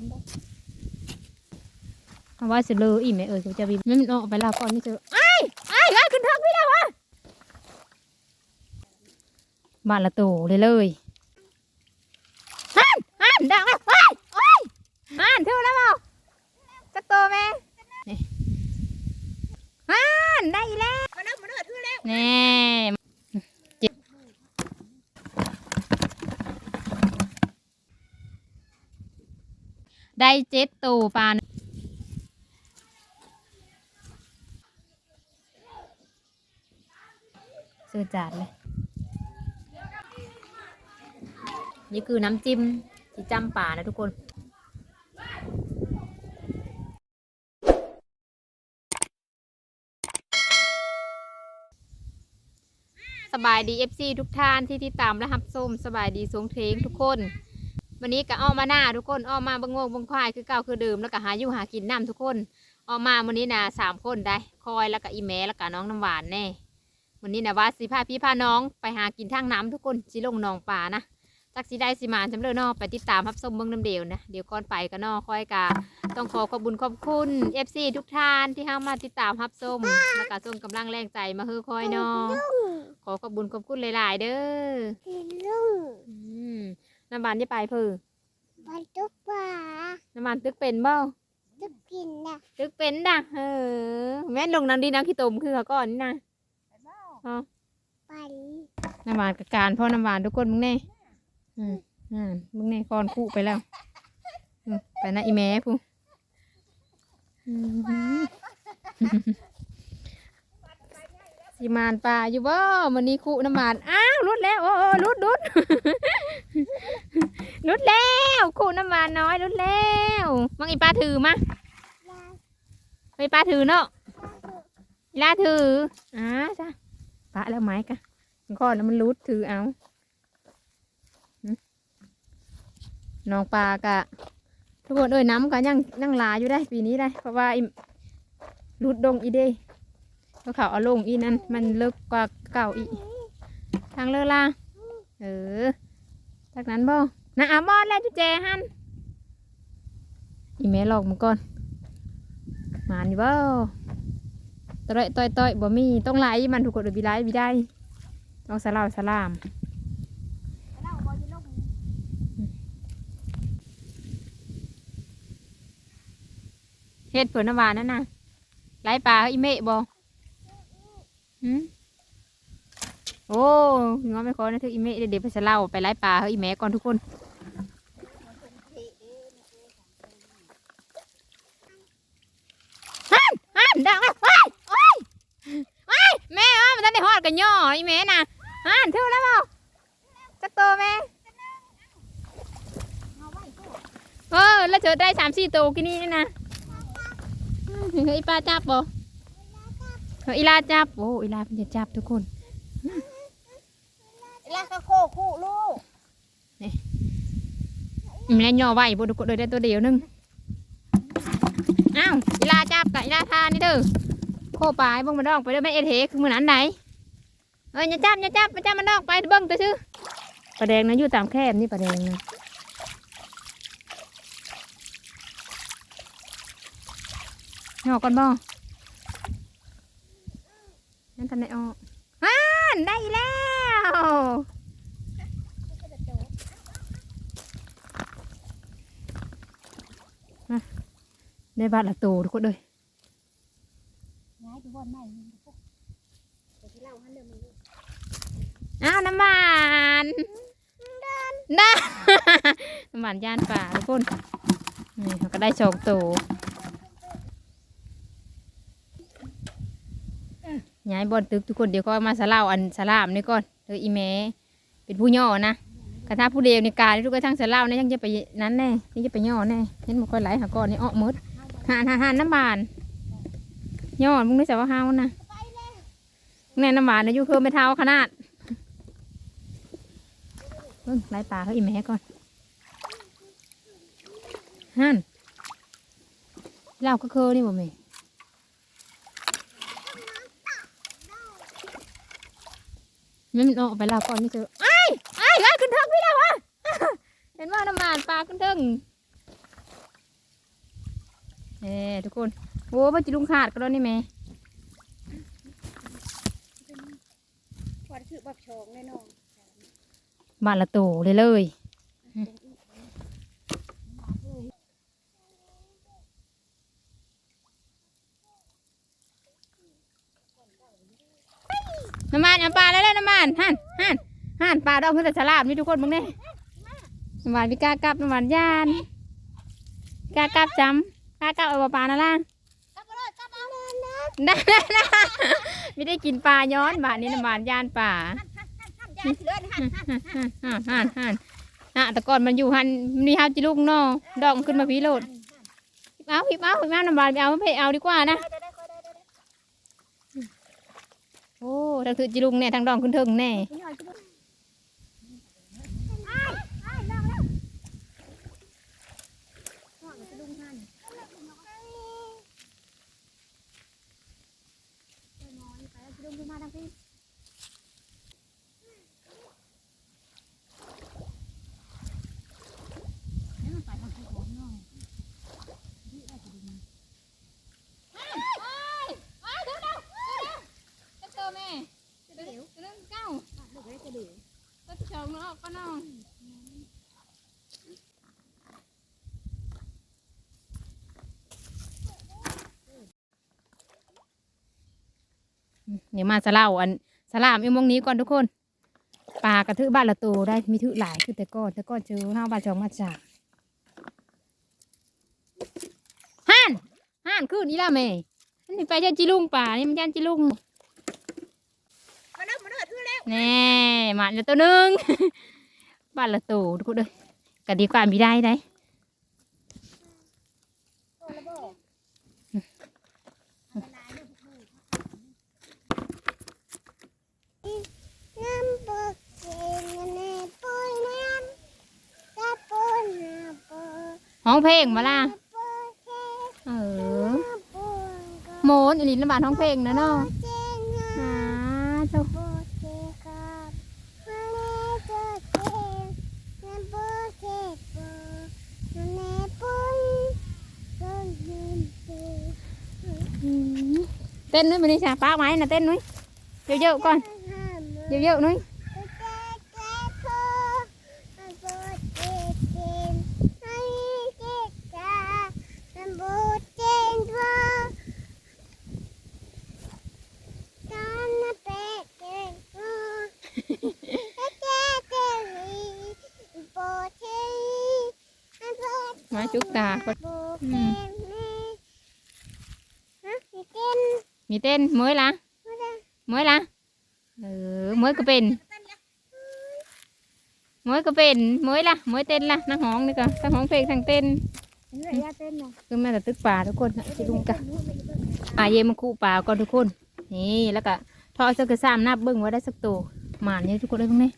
มได้เอาว่าสิเลยอีแม่เอ้ยเขาจะบินมันออกไปลาก่อนนี่เจอไอ้ไอ้ไอ้ขึ้นทักพี่แล้ววะบ้านละโตเลยเลยฮันฮันดังแล้วโอ้ยโอ้ยฮันเท่าแล้วเปล่าจักโตแม่นี่ฮันได้อีแล้ว มาเด้อมาเด้อถือแล้ว แน่เจ็บ ได้เจ็ดตัวปลาเสือจานเลย นี่คือน้ำจิ้มที่จำป่านะทุกคนสบายดี FC ทุกท่านที่ติดตามและรับชมสบายดีสงเทงทุกคน วันนี้ก็อ้อมมาหน้าทุกคนอ้อมมาบงงบงควายคือเก่าคือเดิมแล้วก็หาอยู่หากินน้ำทุกคนอ้อมมาวันนี้นะสามคนได้ คอยแล้วก็อีแม่แล้วก็น้องน้ำหวานแน่วันนี้นะว่าสิพาพี่พาน้องไปหากินทางน้ำทุกคนสิลงหนองป่านะจักสิได้สิมาจำเริญนอไปติดตามรับชมเบิ้งน้ำเดียวนะเดี๋ยวก่อนไปก็นอคอยกาต้องขอขอบคุญขอบคุณ FC ทุกท่านที่เข้ามาติดตามรับชมแล้วก็ส่งกำลังแรงใจมาฮือคอยนอขอขอบคุญขอบคุณหลาย ๆ เด้อลุงอืม น้ำบานจะไปเพื่อไปตุ๊กป่าน้ำบานตึกเป็นบ่ตุ๊กกินนะตึกเป็นดักเออแม่นลงน้ำดีน้ำขี้ตมคือเขาก่อนนี่นะอ๋อไปน้ำบานกับการพ่อน้ำบานทุกคนมึงแน่อืมอ่ามึงแน่ก่อนคู่ไปแล้วอืมไปนะอีแม่พูอืม สิมานปลาอยู่บ่มันนี้คู่น้ำบานอ้าวรุดแล้วโอ้รุดรุดรุดแล้วคู่น้ำบานน้อยรุดแล้วมังอีปลาถือมาไปปลาถือเนาะอีลาถืออ่าจ้ะปลาแล้วไม้กะมันก้อนแล้วมันรุดถือเอาน้องปลากะ ทุกคนเอ้ยน้ำก็ยังยังลาอยู่ได้ปีนี้ได้เพราะว่ารุดดงอีเด้ ก็เขาเอาลงอีนั้นมันเลิกกว่าเก่าอีทางเลิกล่ะเออจากนั้นบ่นะอาบอดแล้วจุเจฮันอีเมลหลอกมันก่อนมานี่บ่ต่อยต่อยต่อยบ่มีต้องไล่มันถูกกดหรือบิไล่บิได้ต้องสลาวสลามเราบอจะลงเฮ็ดเผื่อนวานนั่นน่ะไล่ปลาอีเมะบ่ หืมโอ้ง้อไม่ขอนะเธออีเมะเดี๋ยวไปสลาวไปไล่ปลาเฮ้ยอีแม่ก่อนทุกคนฮันฮันดังแล้วโอ้ยโอ้ยโอ้ยแม่เอ้ามันได้ฮอดกันย่ออีแม่น่ะฮันเท่าแล้วเปล่าจักโตแม่เอาไว้กูเออแล้วเจอได้สามสี่ตัวกินนี่นี่นะเฮ้ยปลาจับบ่ เฮ้ยอีลาจับ โอ้อีลาเป็นจะจับทุกคนลากระโคคู่ลูกอืมแล้วย่อไว้บ่ทุกคนเลยได้ตัวเดียวหนึงอ้าวอีลาจับกับอีลาทานนี่เด้อโคปลายเบิ่งมันออกไปเด้อแม่เอเทคือมือนั้นไหนเอ้ยอย่าจับอย่าจับอย่าจับมันออกไปเบิ่งตัวซื่อปลาแดงนะอยู่ตามแคบนี่ปลาแดงนะย่อก่อนบ่ นั่นทันได้ออกอ่านได้แล้วได้บาทละตัวทุกคนเลยอ้าวน้ำมันน้ำมันย่านป่าทุกคนนี่เขาก็ได้สองตั ย้ายบอลตึกทุกคนเดี๋ยวก็มาสลาวอันสลามนี่ก่อนเธออีแม่เป็นผู้ย่อนะกระทาผู้เดียวในการทุกกระทั่งสลาวนี่ยังจะไปนั้นแน่ยังจะไปย่อแน่เห็นบอกค่อยไหลหาก่อนนี่อ้อมดหานหานหานน้ำบานย่อมึงไม่ใช่ว่าห้าวนะแน่น้ำบานนะยู่คือไม่เท่าขนาดเบิ่งไล่ปลาเขาอีแม่ก่อนฮันเราก็เคยนี่บ่แม่ แม่มันออกไปลาก่อนนี่เจอไอ้ไอ้ไอ้ขึ้นเทิงพี่แล้ววะเห็นว่าน้ำมันปลาขึ้นเทิงเอ้ทุกคนโอ้บ่จิลุงขาดก็แล้วนี่แม่พอถือบักชองแน่นอนบ้านละโตเลยเลย น้ำมันเอาปลาแล้วแล้วน้ำมันหันหันหันปลาดอกเพื่อแต่ฉลาดนี่ทุกคนมึงเนี่ยน้ำมันพี่กากลับน้ำมันยานกากลับจำกากลับเอาปลานั่นล่ะกลับมาเลยกลับมาเลยนะได้ได้ได้ไม่ได้กินปลาย้อนบาทนี้น้ำมันยานป่าหันหันหันยานเลือดหันหันหันหันหันอะแต่ก่อนมันอยู่หันมีเฮาจิลูกเนอดอกมันขึ้นมาพีโลดเอาพิบเอาพิบเอาน้ำบานไปเอาไปเอาดีกว่านะ ได้ได้ได้ได้ได้ โอ้ทางถือจิลุงแน่ทางดองคุณเทิงแน่ ไปหน่อยไปหน่อยอ้ายอ้ายลองแล้วพ่อกับจะดุงหันไปนอนไปแล้วจะดุงขึ้นมาทางที่ให้มันไปทางที่ของน้อง เจอแม่จะเดี๋ยวจะเริ่มเก้า ลูกได้จะดื้อ ก็ชองเนาะก็น้อง เดี๋ยวมาสะเล่าอันสลามอีมงนี้ก่อนทุกคนปลากระทือบ้านละโตได้มีถือหลายคือแต่ก่อนแต่ก่อนเจอห้าบาทจองมาจากห่านห่านขึ้นนี่ละแม่อันนี้ไปยันจิลุงป่านี่มันยันจิลุงมาเด้อมาเด้อถือแล้วแน่มาแล้วตัวหนึ่งบ้านละโตทุกคนเลยก็ดีกว่ามีได้ได้ โตแล้วบ่น้ำปกเกนในปุยน้ำตะปุนปุ ห้องเพลงมาล่ะปุเกเออปุนก็โมนอันนี้ละบาทห้องเพลงนะเนาะเจนอ่าเจ้าปุเกกับมาเลเจเจน้ำปุเกปุในปุนก็ยืนเจเต้นนุ้ยมาดิจ้าปากไม้นะเต้นนุ้ยเยอะๆก่อนเยอะๆนุ้ยมาจุกตาก่อนมี เต้นเมื่อยละเมื่อยละเออเมื่อยก็เป็นเมื่อยก็เป็นเมื่อยละเมื่อยเต้นละนั่งห้องนี่ก็ทั้งห้องเพลงทั้งเต้นคือแม่แต่ตึกป่าทุกคนค่ะที่ลุงกะป่าเยมันคู่ป่าก่อนทุกคนนี่แล้วก็ทอดสักกระซามนับเบิ้งว่าได้สักตัวหมานเนี่ยทุกคนเลยตรงนี้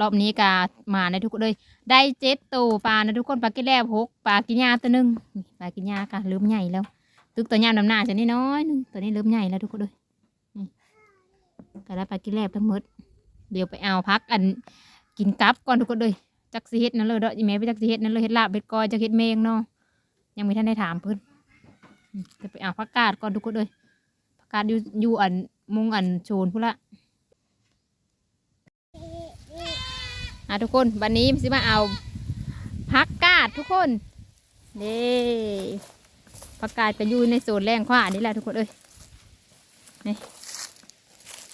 รอบนี้กาหมาในทุกคนเลยได้เจ็ดตัวปลานะทุกคนปลากินแล้วหกปลากินยาตัวหนึ่งปลากินยาค่ะเริ่มใหญ่แล้ว ตึกตัวยาดำหน้าจะนี่น้อยนึงตัวนี้เริ่มใหญ่แล้วทุกคนเลยก็ได้ปลากินแล้วทั้งหมด เดี๋ยวไปเอาพักอันกินกับก่อนทุกคนเลยจักสีเฮ็ดนั่นเลยเด้อแม่ไปจักสีเฮ็ดนั่นเลยเฮ็ดลาบเบ็ดกอยจักเฮ็ดเมงเนาะยังไม่ทันได้ถามเพิ่นอืมจะไปเอาผักกาดก่อนทุกคนเลยผักกาดอยู่อยู่อันมุงอันโชนพุ่นละ อะทุกคนวันนี้สิมาเอาผักกาดทุกคนเด้ผักกาดก็อยู่ในโซนแรงขวานี่แหละทุกคนเอ้ยนี่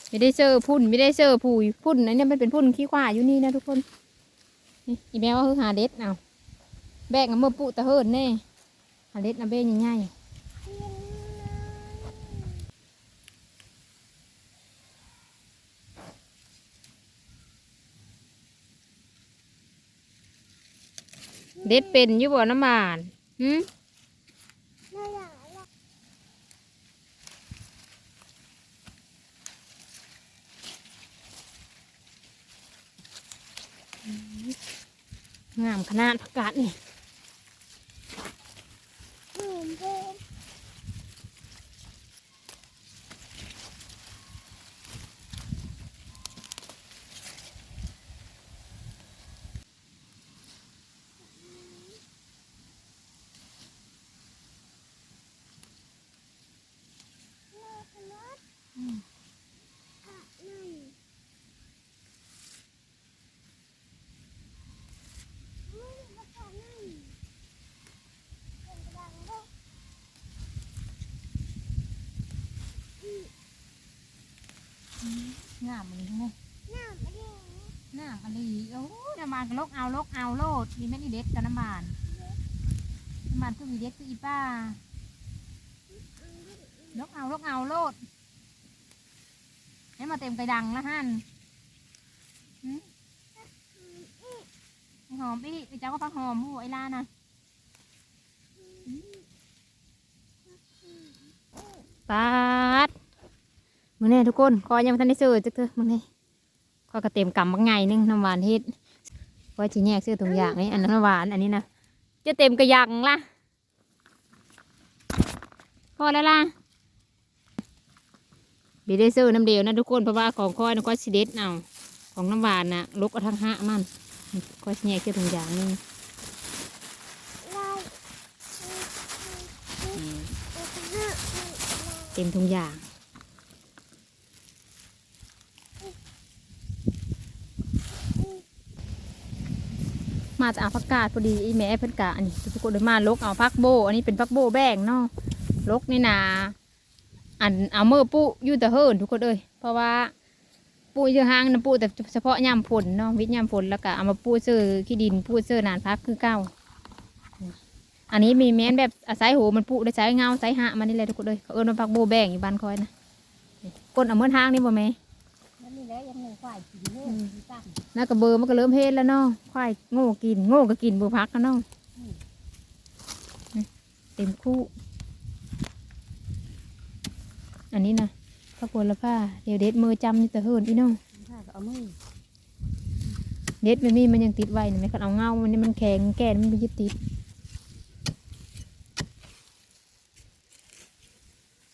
ไม่ได้เจอพุ่นไม่ได้เจอผู้พุ่นอันนี้มันเป็นพุ่นขี้ขวาอยู่นี่นะทุกคนนี่อีแมวก็คือหาเด็ดเอาแบกเอามื่อปุตะเฮิรนแน่หาเด็ดนะเบ้ง่ายๆ เด็ดเป็นอยู่บ่น้ำมานหืมงามขนาดผักกาดนี่ รถ อืม อะนั่นมึงมาทำนั่นเป็นกระดังเด้อ งามเลยไงน้ำอะไรน้ำอะไรโอ้น้ำมันก็ลกเอาลกเอาโลดมีแม่นอีเด็ดกับน้ำมันน้ำมันคืออีเด็ดคืออีป้าลกเอาลกเอาโลดให้มาเต็มกระดังละฮั่นหืมไอ้หอมพี่ไอ้เจ้าก็พักหอมหัวไอ้ลานะปาด มึงเนี่ทุกคนคอยยังไม่ทันได้ซื้อจักเถอะมึงนี่ยคอยกระเต็มกำบักไงนึงน้ำหวานเฮ็ดว่าจีแยกซื้อตรงอย่างนี้อันน้ำหวานอันนี้นะจะเต็มกระยังละพอแล้วล่ะเดี๋ยวได้ซื้อน้ำเดียวนะทุกคนเพราะว่าของคอยนะคอยสิเด็ดเอาของน้ำหวานน่ะลกเอาทั้งห้ามันคอยแยกซื้อตรงอย่างนี่เต็มทุงอย่าง มาจากผักกาดพอดีอีแม่เพิ่นกะอันนี้ทุกคนเลยมาลกเอาพักโบ อันนี้เป็นพักโบแบ่งเนาะลกนี่นาอันเอามือปุอยู่แต่เฮิรนทุกคนเลยเพราะว่าปูเยอะห้างนะปูแต่เฉพาะยามฝนเนาะวิทยามฝนแล้วก็เอามาปูเสื้อขี้ดินปูเสื้อนานพักคือเก้าอันนี้มีแม้นแบบอาศัยโหมันปูได้ใช้เงาใช้หะมันนี่แหละทุกคนเลยเขาเอิ้นว่าพักโบแบ่งอยู่บ้านคอยนะก้นเอาเมื่อทางนี่บ่แม่ ละยังหนึ่งฝ่ายกินเลยมีตั้งน่ากระเบอร์มันก็เริ่มเฮ็ดแล้วเนาะควายโง่กินโง่ก็กินบัวพักกันเนาะเต็มคู่ อันนี้นะพระกวนละผ้าเดี๋ยวเด็ดมือจำนี่แต่เฮิรนอีเนาะถ้าก็เอามือเด็ดมันมีมันยังติดไว้นะไหมคันเอาเงามันนี่มันแข็งแก่นมันไม่ยึดติด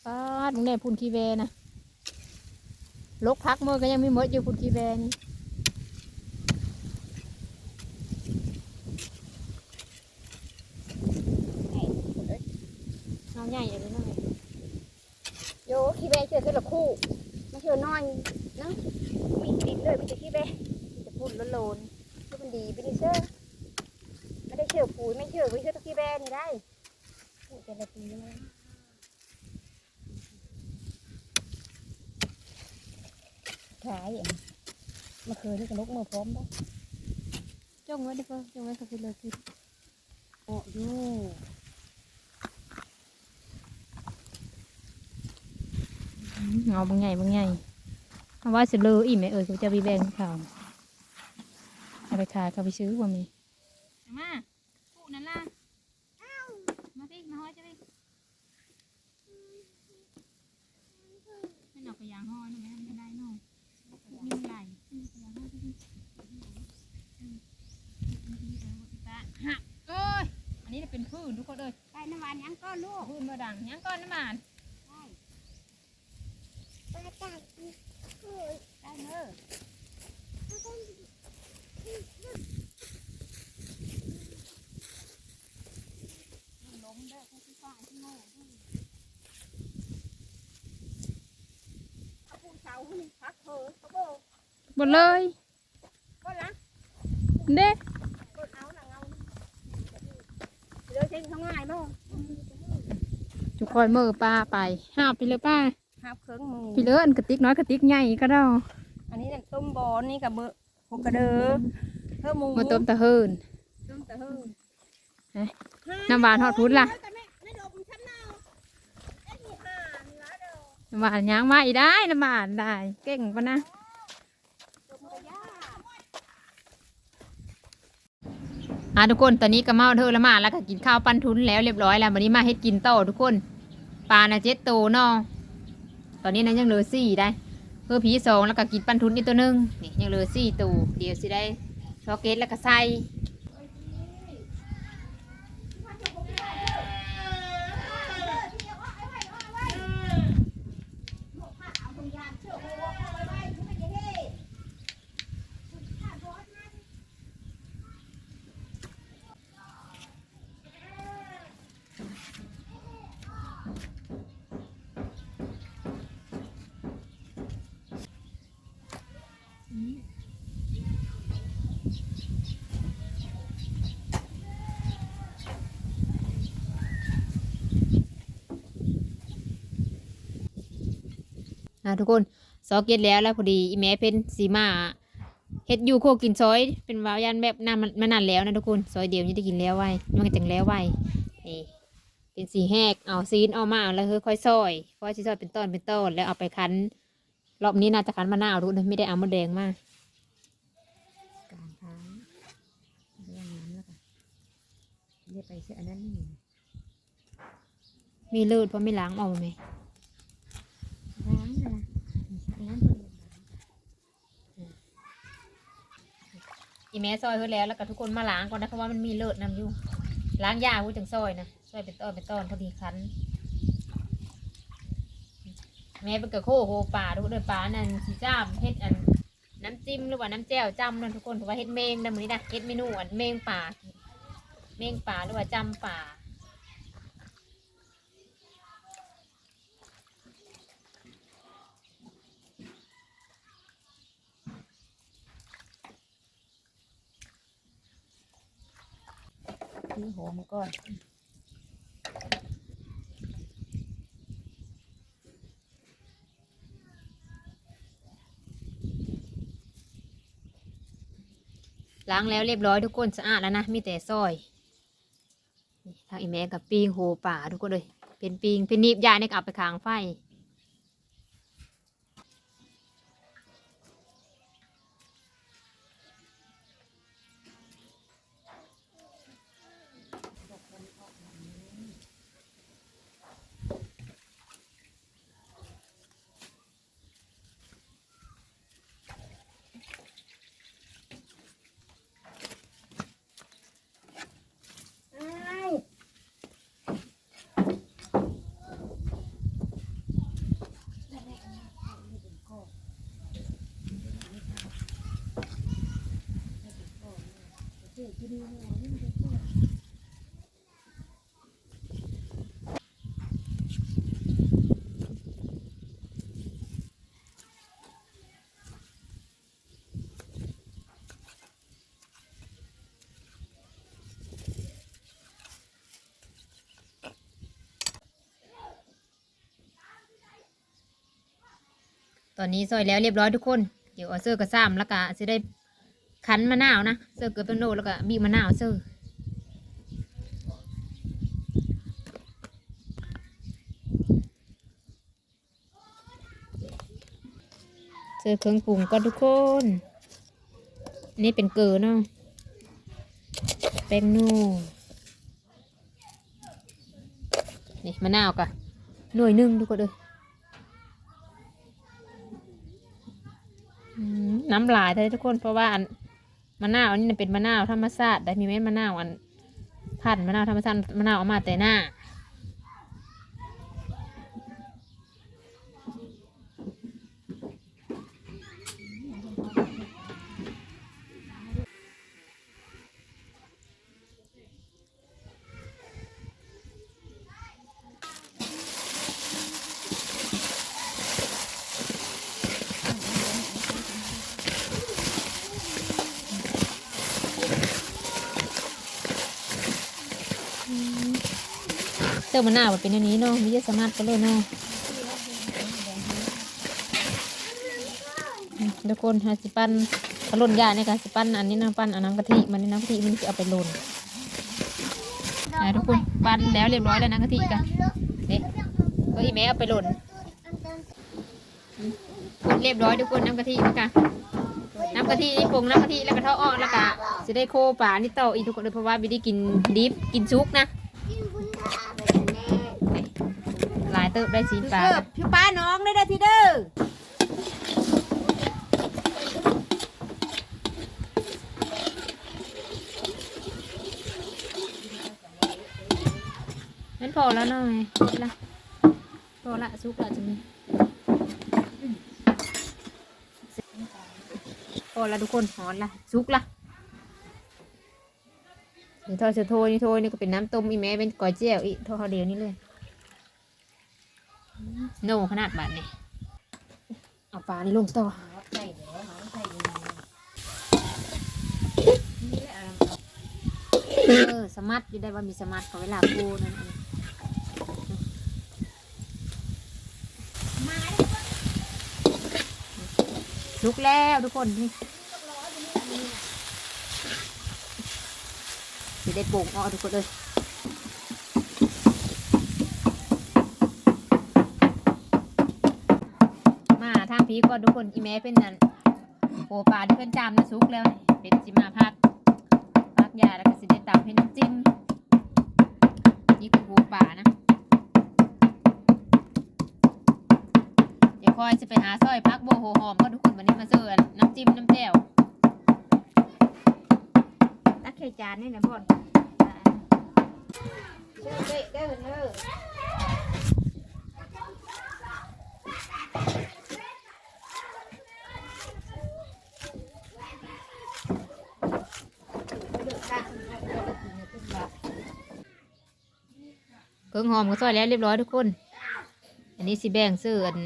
ปาดมึงได้พุ่นขี้แวนะ ลกพักมือก็ยังไม่หมดอยู่พุ่นขี้แวนี่เงาใหญ่อย่างนี้เนาะโยขี้แบเชื่อเท่าละคู่ไม่เชื่อน้อยนะมีติดเลยมีแต่ขี้แบมีแต่พุ่นโลนๆคือมันดีไปดิเชื่อไม่ได้เชื่อปุ๋ยไม่เชื่อไม่เชื่อตะขี้แบนี่ได้พูดแต่ละปีนะ ขายอะเมื่อคืนนี่ก็ลกมือพร้อมได้จ้องไว้ดิเพื่อจ้องไว้เขาไปเลยคือโอ้ยูเงาบางใหญ่บางใหญ่เอาว่าสิเลยอีแม่เออเขาจะไปแบ่งเขาเอาไปขายเขาไปซื้อว่ามีมาปูนั่นล่ะมาสิมาห้อยจะไปไม่หนอกกระยางห้อยนะแม่ไม่ได้เนาะมีมันไหล หักเอ้ยอันนี้เป็นพื้นทุกคนเลยได้น้ำหวานยังก้อนลูกพื้นมาดังยังก้อนน้ำมันปลาจากอีกคู่ได้เนอะล้มเด้อผู้ที่ฝ่ายที่โง่เอาผู้เสานี่พักเถอะเขาโบหมดเลยก็ละเด็กก็เอาหนังเอา เดี๋ยวเช่นเขาง่ายมั้งจุกคอยมือป้าไปหาบไปเลยป้าหับเครื่องมือไปเลยอันกระติกน้อยกระติกใหญ่ก็ได้อันนี้ต้มบอนี่กับเบอร์หกกระเดือเพิ่มหมูมาต้มตะเฮินต้มตะฮึ่งเอ๊ะน้ำหวานทอดพุทธล่ะไม่ดมฉันเอาไอ้นี่ห่านี่ละเด้อน้ำหวานย่างมาอีได้น้ำหวานได้ เก่งปะนะ ดมกระยา อะทุกคนตอนนี้ก็เมาเธอละมาแล้วก็กินข้าวปั้นทุนแล้วเรียบร้อยแล้ววันนี้มาเฮ็ดกินโตทุกคนปลานะเจ็ดโตเนาะตอนนี้นะยังเหลือสี่ได้เพื่อผีสองแล้วก็กินปั้นทุนอีกตัวหนึงนี่ยังเหลือสี่ตัวเดี๋ยวสิได้ซอเกตแล้วก็ใส่ นะทุกคนซอเก็ตแล้วแล้วพอดีอีแม่เป็นสีมาเฮ็ดอยู่โคกินซอย เป็นวาวยันแบบนั้นมันมันนานแล้วนะทุกคนซอยเดียวนี่ได้กินแล้วไว้มันก็จังแล้วไว้นี่เป็นสีแหกเอาซีนเอามาแล้วค่อยๆซอยเพราะว่าสิซอยเป็นต้นเป็นต้นแล้วเอาไปคั้นรอบนี้น่าจะคั้นมะนาวทุกคนไม่ได้เอามะแดงมาการค้างเรื่องนั้นแล้วกันเรียกไปเชื่ออันนั้นนี่มีเลือดเพราะไม่ล้างออกมาไหม ล้างนะอันนั้นเป็น อีแม่ซอยเพิ่นแล้วแล้วก็ทุกคนมาล้างก่อนนะเพราะว่ามันมีเลือดนำอยู่ล้างยาพูดถึงซอยนะซอยเป็นต้นเป็นต้นพอดีคันแม่เป็นกระโคโหป่าทุกเดือนป่านั่นสีจ้ามเฮ็ดอันน้ำจิ้มหรือว่าน้ำแจ่วจ้ำนั่นทุกคนเพราะว่าเฮ็ดเมงนะมือนี้นะเฮ็ดเมนูอันเมงป่าเมงป่าหรือว่าจ้ำป่า ที่หัวมันก่อนล้างแล้วเรียบร้อยทุกคนสะอาดแล้วนะมีแต่ซอยทางอีแม่กับปีงโหป่าทุกคนเลยเป็นปีงเป็นนีบยายในกเอาไปค้างไฟ ตอนนี้ซอยแล้วเรียบร้อยทุกคน เดี๋ยวเอาเสื้อกระซ้ำแล้วก็จะได้คั้นมะนาวนะ อเกลือเป็นโนแล้วก็บีบมะนาวเสื้อเสื้อเครื่องปรุงก็ทุกคนนนี้เป็นเกลือเนาะแป้งนูนี่มะนาวกะหน่วยนึ่งทุกคนเลยน้ำลายเลยทุกคนเพราะว่าอัน มะนาวอันนี้เป็นมะนาวธรรมชาติได้มีเม็ดมะนาวอันพันธุ์มะนาวธรรมชาติมะนาวเอามาแต่หน้า เสื้อมะนาวมันเป็นอันนี้เนาะมีเยอะสามารถก็เลยเนาะทุกคนฮาสิปั้นขลุ่นยาในการสิปั้นอันนี้นะปั้นอันน้ำกะทิมันนี่น้ำกะทิมันจะเอาไปหล่นอ่าทุกคนปั้นแล้วเรียบร้อยแล้วน้ำกะทิกันนี่ก็อีแม่เอาไปหล่นคนเรียบร้อยทุกคนน้ำกะทินกันน้ำกะทินี่ปรุงน้ำกะทิแล้วก็เท่าอ้อแล้วก็จะได้โคป่านี่ต่ออีกทุกคนเลยเพราะว่าไม่ได้กินดิบกินซุกนะ กินบุญตาไปแน่ หลาย เติบได้สีฟ้าเด้อพี่ป้าน้องได้ได้ทีเด้อนั่นพอแล้วหน่อยละพอละซุกละจะมีพอละทุกคนหอนละซุกละเดี๋ยวทอดเสือโทยนี่โทยนี่ก็เป็นน้ำต้มอีแม่เป็นก๋วยเจียวอีทอดเดียวนี่เลย โน่ขนาดบาทนี่เอาปลานี่ลงต่อใส่เดี๋ยวหาใส่เดี๋ยวเออสมัดอยู่ได้ว่ามีสมัดขอเวลากูนั่นเองลุกแล้วทุกคนนี่สิได้ปลูกอ้อทุกคนเลยมาทาง พีก่อนทุกคนอีแม่เป็นนั่นโปปลาที่เป็นจามนะซุกแล้วนี่เป็นจิมาพักพักยาแล้วก็สิได้ตำให้น้ำจิ้มนี่คือโปปลานะเดี๋ยวคอยจะไปหาซอยพักโบโหหอมก็ทุกคนวันนี้มาเจอกันน้ำจิ้มน้ำแจ่วตักไข่จานนี่นะพ่อนเด้อเด้อเด้อเด้อ เพิ่งหอมก็ซอยแล้วเรียบร้อยทุกคน อันนี้สิแบ่งเสื้ออัน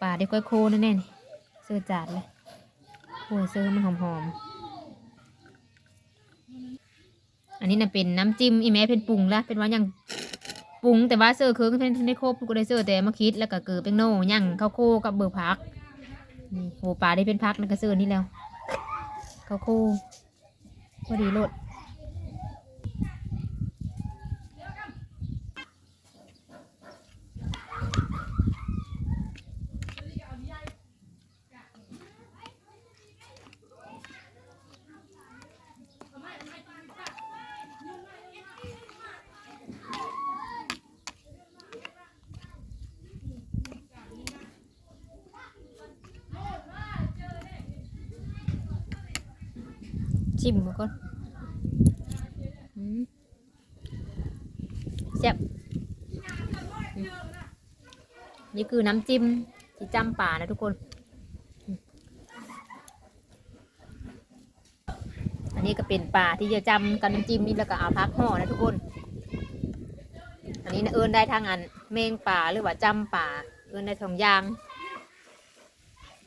ป่าได้ค่อยโคนั่นแน่นี่เสื้อจานเลยโอ้ยเสื้อมันหอมหอมๆอันนี้น่ะเป็นน้ำจิ้มอีแม่เป็นปรุงละเป็นว่ายังปรุงแต่ว่าเสื้อเคิงเพิ่นได้ครบก็ได้เสื้อแต่มาคิดแล้วก็เกิดเป็นโน่ย่างข้าวโคกับเบอร์พักนี่โหปลาได้เป็นพักแล้วก็เสื้อนี่แล้วข้าวโคพอดีโลด ชิมก่อนอืมแซ่บอืมนี่ คือน้ำจิ้มจิจ้ำป่านะทุกคน อันนี้ก็เป็นป่าที่จะจำกับน้ำจิ้มนี่แล้วก็เอาพักห่อนะทุกคน อันนี้นะเอิญได้ทางอันเมงป่าหรือว่าจำป่า เอิญได้ทองยาง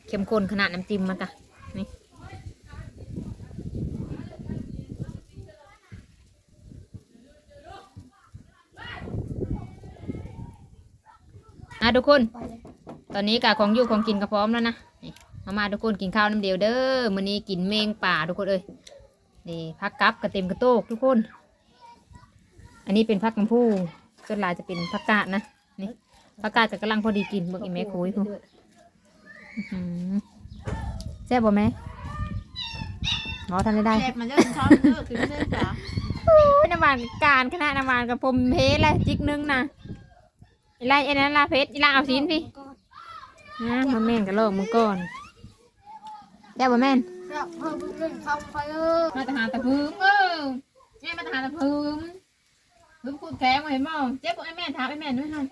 เข้มข้นขนาดน้ำจิ้มมันกะะทุกคน ตอนนี้กะของอยู่ของกินก็พร้อมแล้วนะนี่มามาทุกคนกินข้าวน้ำเดียวเด้อมื้อนี้กินเมงป่าทุกคนเอ้ยนี่พักกับกระเต็มกระโตกทุกคน อันนี้เป็นพักกำพูส่วนหลายจะเป็นผักกาดนะนี่ผักกาดจะกำลังพอดีกินเบิ่งอีแม่คุยพูอื้อหือแซ่บบ่แม่หมอทำได้ได้แซ่บมันเด้อชอบเด้อคือเด้อจ้ะโอ้ยน้ำหวานการคณะน้ำหวานกับผมเพชรเลยจิกนึงนะ อีไลไอ้นั้นลาเพชรอีลาเอาสินพี่นะมาแม่นกับโลกมึงก่อนได้บ่แม่นเจ้าเพิ่มเรื่องเข้าไปเออมาตหาตะพึมเออแม่มาตหาตะพึมพึมพูดแข็งมาเห็นบ่เจ็บปวดไอ้แม่ถามไอ้แม่ด้วยฮะ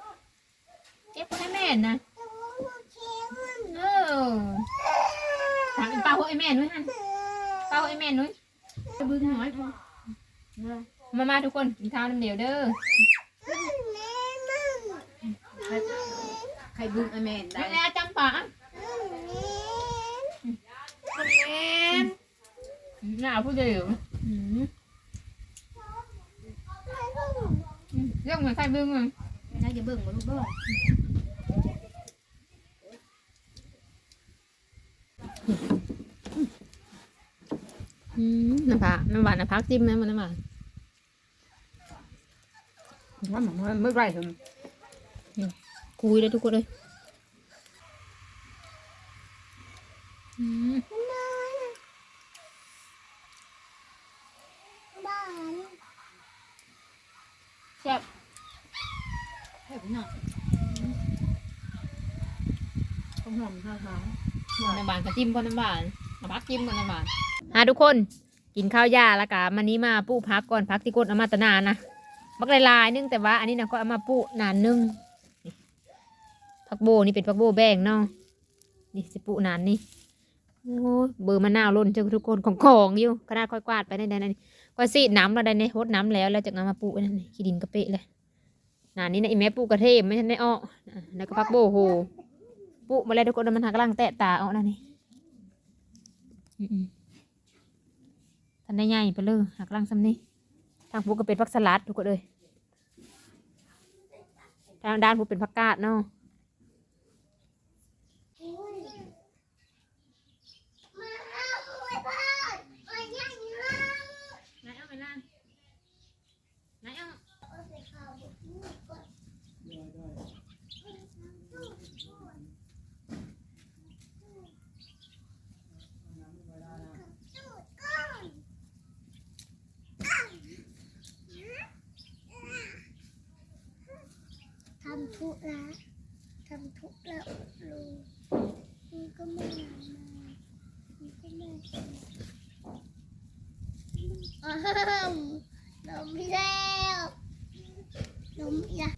เจ็บปวดไอ้แม่นะเออถามไอ้ป้าพวกไอ้แม่ด้วยฮะป้าพวกไอ้แม่ด้วยจะบึ้งหน้อยมามาทุกคนกินข้าวน้ำเดียวเด้อ ใครบึ้งไอแมนได้แม่จำป่าแมนหน้าผู้เดียวเรื่องเหมือนใครบึ้งเลยน่าจะเบิ่งบ่ลูกเบิ่งน้ำผาน้ำหวานน้ำพักจิ้มนะมันน้ำหวานว่ามันเมื่อไรถึง คุยเลยทุกคนเลยอืมแซ่บแซ่บหน่อยต้องหอมข้าวขาวน้ำหวานกับจิ้มก็น้ำหวานน้ำพักจิ้มก็น้ำหวานฮะทุกคนกินข้าวยาแล้วกะมันนี้มาปูพักก่อนพักที่กดเอามาแตนานนะบักลายๆนึงแต่ว่าอันนี้นะก็เอามาปูนานนึงนี่ผัก โบนี่เป็นผักโบแบ่งเนาะนี่สิปูนานนี่โอ้ยเบอร์มะนาวล้นเจ้าทุกคนของของอยู่ขนาดค่อยกวาดไปได้ได้นี่ก็สีน้ำเราได้ในฮดน้ำแล้วแล้วจากนั้นมาปูนั่นนี่ขี้ดินกระเปะเลยนานนี้นะอีแม่ปูกระเทมไม่ใช่ได้อ้อแล้วก็ผักโบโหปูมาแล้วทุกคนมันหักกำลังแตะตาเอานั่นนี่อืมๆทันได้ใหญ่ไปเลยหักกำลังซ้ำนี่ทางปูก็เป็นผักสลัดทุกคนเลยทางด้านปูเป็นผักกาดเนาะำทุระทำทุระลูกมันก็ไม่หนามามันก็ไม่ อ้าวลมแล้วลมอีกละ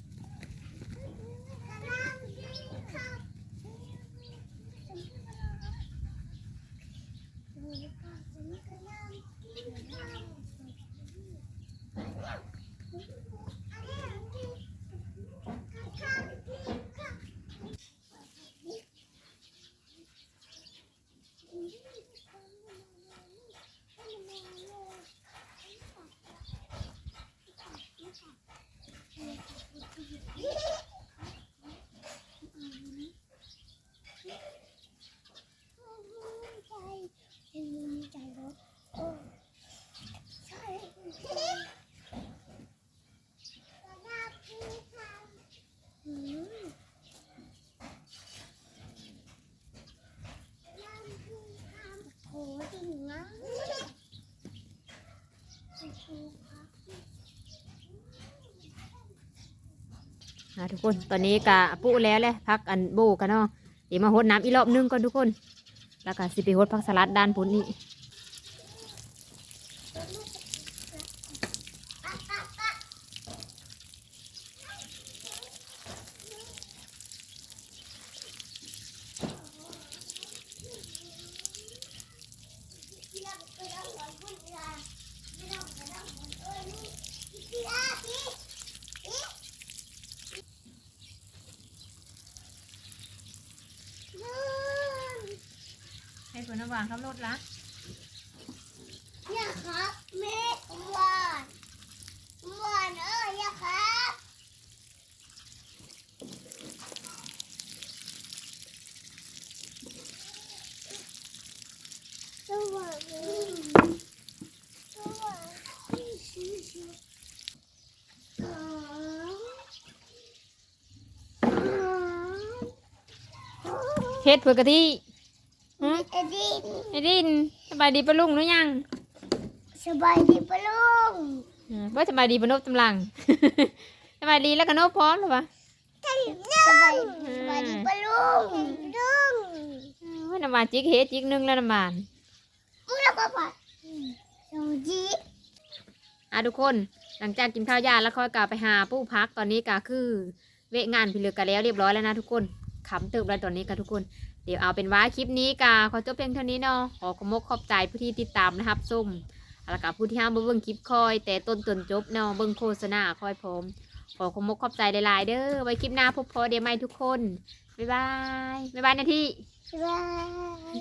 ใจเป็นใจรถโอ้ใช่อืม โหจริงนะโอ้โหครับ อะทุกคนตอนนี้กะปุแล้วแหละพักอันโบกันเนาะเดี๋ยวมาหดน้ำอีกรอบนึงก่อนทุกคน แล้วก็สิไปหดพักสลัดด้านพุ้นนี่ ให้คนระหว่างขับรถละ อย่าครับแม่หวานหวานเอ้ยอย่าครับสวัสดีสวัสดีอ๋ออ๋อ เฮ็ดเพื่อกะทิหืมเอ็ดดี้ไอ้ดินสบายดีปะลุงหรือยังสบายดีปะลุงอืมว่าสบายดีปะนบตำลัง สบายดีแล้วก็นบพร้อมหรือปะสบายสบายดีปะลุงลุงว่าน้ำมันจิกเฮ็ดจิกนึงแล้วน้ำมันมึงแล้วก็ปะสวัสดีอะทุกคนหลังจากกินข้าวยาแล้วค่อยกลับไปหาปู้พักตอนนี้ก็คือ เวะงานพิลึกกันแล้วเรียบร้อยแล้วนะทุกคน ขำเติบแล้วตอนนี้กันทุกคน เดี๋ยวเอาเป็นว่าคลิปนี้กาขอจบเพียงเท่านี้เนาะขอขมกขอบใจผู้ที่ติดตามนะครับส้มแล้วก็ผู้ที่ห้ามเบิ้งคลิปคอย แต่ต้นจนจบเนาะเบิ้งโฆษณาคอยผมขอขอขมกขอบใจหลายๆเด้อไว้คลิปหน้าพบพอเดี๋ยวไม่ทุกคนบ๊ายบายบ๊ายบายนาทีบ๊ายบาย